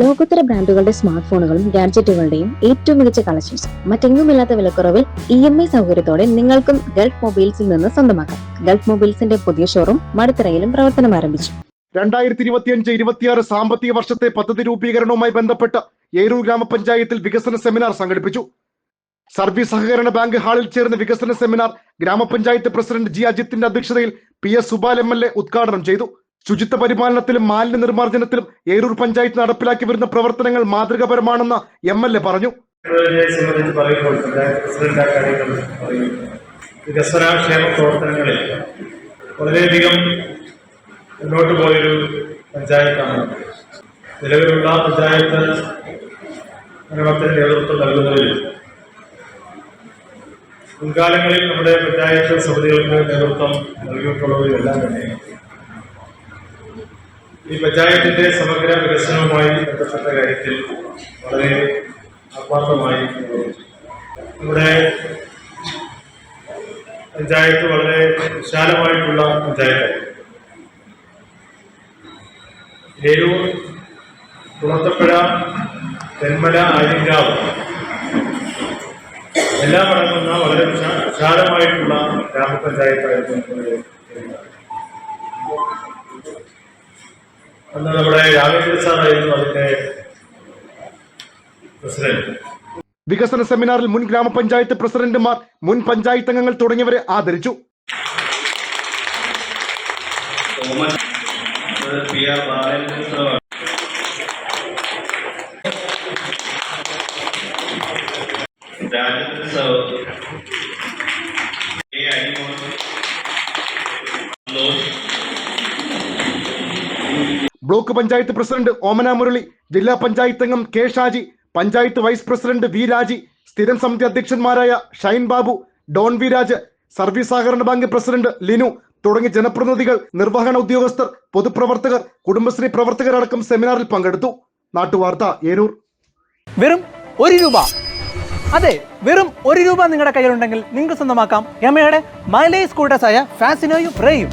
ലോകോത്തര ബ്രാൻഡുകളുടെ സ്മാർട്ട് ഫോണുകളും ഗാഡ്ജറ്റുകളുടെയും ഏറ്റവും മികച്ച കളക്ഷൻസ് മറ്റെങ്ങുമില്ലാത്ത വിലക്കുറവിൽ ഇ എം ഐ സൗകര്യത്തോടെ നിങ്ങൾക്കും ഗൾഫ് മൊബൈൽസിൽ നിന്ന് സ്വന്തമാക്കാം. ഗൾഫ് മൊബൈൽസിന്റെ പുതിയ ഷോറൂം മടുത്തറയിലും പ്രവർത്തനം ആരംഭിച്ചു. രണ്ടായിരത്തി ഇരുപത്തിയഞ്ച് ഇരുപത്തിയാറ് സാമ്പത്തിക വർഷത്തെ പദ്ധതി രൂപീകരണവുമായി ബന്ധപ്പെട്ട് ഏരൂർ ഗ്രാമപഞ്ചായത്തിൽ വികസന സെമിനാർ സംഘടിപ്പിച്ചു. സർവീസ് സഹകരണ ബാങ്ക് ഹാളിൽ ചേർന്ന വികസന സെമിനാർ ഗ്രാമപഞ്ചായത്ത് പ്രസിഡന്റ് ജി. അജിത്തിന്റെ അധ്യക്ഷതയിൽ P. S. Subal M. L. A ഉദ്ഘാടനം ചെയ്തു. ശുചിത്വ പരിപാലനത്തിലും മാലിന്യ നിർമ്മാർജനത്തിലും ഏരൂർ പഞ്ചായത്ത് നടപ്പിലാക്കി വരുന്ന പ്രവർത്തനങ്ങൾ മാതൃകാപരമാണെന്ന് എം എൽ എ പറഞ്ഞു. വികസനക്ഷേമ പ്രവർത്തനങ്ങളിൽ വളരെയധികം മുന്നോട്ട് പോയൊരു പഞ്ചായത്താണ്. നിലവിലുള്ള പഞ്ചായത്ത് ഭരണത്തിന് നേതൃത്വം നൽകുന്നതിൽ മുൻകാലങ്ങളിൽ നമ്മുടെ പഞ്ചായത്ത് സമിതികൾക്ക് നേതൃത്വം നൽകിയിട്ടുള്ളവരെല്ലാം തന്നെ ഈ പഞ്ചായത്തിന്റെ സമഗ്ര വികസനവുമായി ബന്ധപ്പെട്ട കാര്യത്തിൽ വളരെ ആത്മാർത്ഥമായി. നമ്മുടെ പഞ്ചായത്ത് വളരെ വിശാലമായിട്ടുള്ള പഞ്ചായത്താണ് ഏരൂർ കുളത്തപ്പുഴ തെന്മല ആര്യങ്കാവ് എല്ലാം അടങ്ങുന്ന വളരെ വിശാ- വിശാലമായിട്ടുള്ള ഗ്രാമപഞ്ചായത്തായിരുന്നു. അന്ന് നമ്മുടെ രാഘവേന്ദ്ര സാറായിരുന്നു അതിന്റെ പ്രസിഡന്റ്. വികസന സെമിനാറിൽ മുൻ ഗ്രാമപഞ്ചായത്ത് പ്രസിഡന്റുമാർ മുൻ പഞ്ചായത്ത് അംഗങ്ങൾ തുടങ്ങിയവരെ ആദരിച്ചു. Thomas block panchayat president Omana Murali ജില്ലാ പഞ്ചായത്ത് അംഗം K Shaji panchayat vice president V Raji സ്ഥിരം സമിതി അധ്യക്ഷന്മാരായ Shine Babu Don V Raj service സഹകരണ ബാങ്ക് പ്രസിഡന്റ് ലിനു തുടങ്ങിയ ജനപ്രതിനിധികൾ നിർവഹണ ഉദ്യോഗസ്ഥർ പൊതുപ്രവർത്തകർ കുടുംബശ്രീ പ്രവർത്തകരടക്കം സെമിനാറിൽ പങ്കെടുത്തു. നാട്ടുവാർത്ത ഏരൂർ വെറും ഒരു രൂപ. അതെ വെറും ഒരു രൂപ നിങ്ങളുടെ കയ്യിലുണ്ടെങ്കിൽ നിങ്ങൾക്ക് സ്വന്തമാക്കാം. യമയുടെ മൈലേജ് സ്കൂട്ടേഴ്സായ ഫാസിനോയും റേയും